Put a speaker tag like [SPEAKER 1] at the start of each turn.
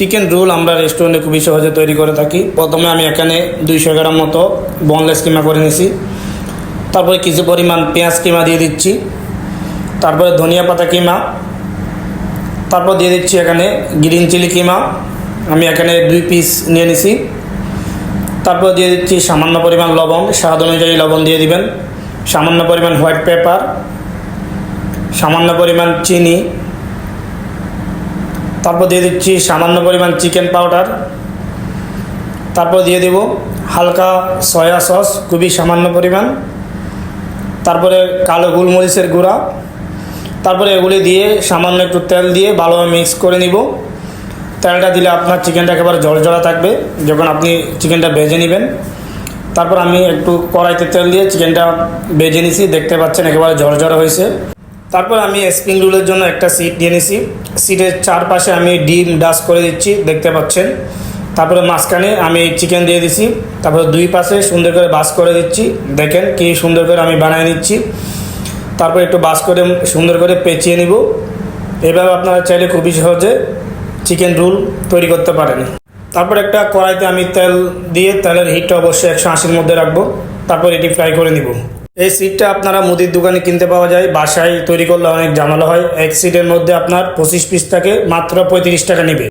[SPEAKER 1] Chicken roll আমরা রেস্টুরেন্টে খুবই সহজে তৈরি করে থাকি। প্রথমে আমি এখানে দুইশো গ্রাম মতো বনলেস কিমা করে নিয়েছি তারপরে কিছু পরিমাণ পেঁয়াজ কিমা দিয়ে দিচ্ছি। তারপরে ধনিয়া পাতা কিমা। তারপর দিয়ে দিচ্ছি এখানে গ্রিন চিলি কিমা। আমি এখানে দুই পিস নিয়ে নিছি। তারপর দিয়ে দিচ্ছি সামান্য পরিমাণ লবণ, স্বাদ অনুযায়ী লবণ দিয়ে দিবেন। সামান্য পরিমাণ হোয়াইট পেপার সামান্য পরিমাণ চিনি তারপর দিয়ে দিচ্ছি সামান্য পরিমাণ চিকেন পাউডার তারপর দিয়ে দেব হালকা সয়া সস খুবই সামান্য পরিমাণ। তারপরে কালো গোলমরিচের গুঁড়া। তারপরে এগুলি দিয়ে সামান্য একটু তেল দিয়ে ভালোভাবে মিক্স করে নিব। তেলটা দিলে আপনার চিকেনটা একেবারে জলজলা থাকবে যখন আপনি চিকেনটা ভেজে নেবেন। তারপর আমি একটু কড়াইতে তেল দিয়ে চিকেনটা ভেজে নিছি, দেখতে পাচ্ছেন একেবারে ঝরঝরে হয়েছে। তারপর আমি স্প্রিং রুলের জন্য একটা সিট নিয়ে নিছি। সিটের চারপাশে আমি ডিম ডাস করে দিচ্ছি, দেখতে পাচ্ছেন। তারপরে মাঝখানে আমি চিকেন দিয়ে দিছি। তারপরে দুই পাশে সুন্দর করে বাস করে দিচ্ছি। দেখেন কি সুন্দর করে আমি বানিয়ে নিচ্ছি। তারপর একটু বাস করে সুন্দর করে পেঁচিয়ে নিব। এভাবে আপনারা চাইলে খুবই সহজে চিকেন রুল তৈরি করতে পারেন। তারপর একটা কড়াইতে আমি তেল দিয়ে তেলের হিটটা অবশ্যই একশো আশির মধ্যে রাখব। তারপর এটি ফ্রাই করে নিব। এই সিটটা আপনারা মুদির দোকানে কিনতে পাওয়া যায়। বাসায় তৈরি করলে অনেক ঝামেলা হয়। এক সিটের মধ্যে আপনার পঁচিশ পিস থাকে, মাত্র পঁয়ত্রিশ টাকা নেবে।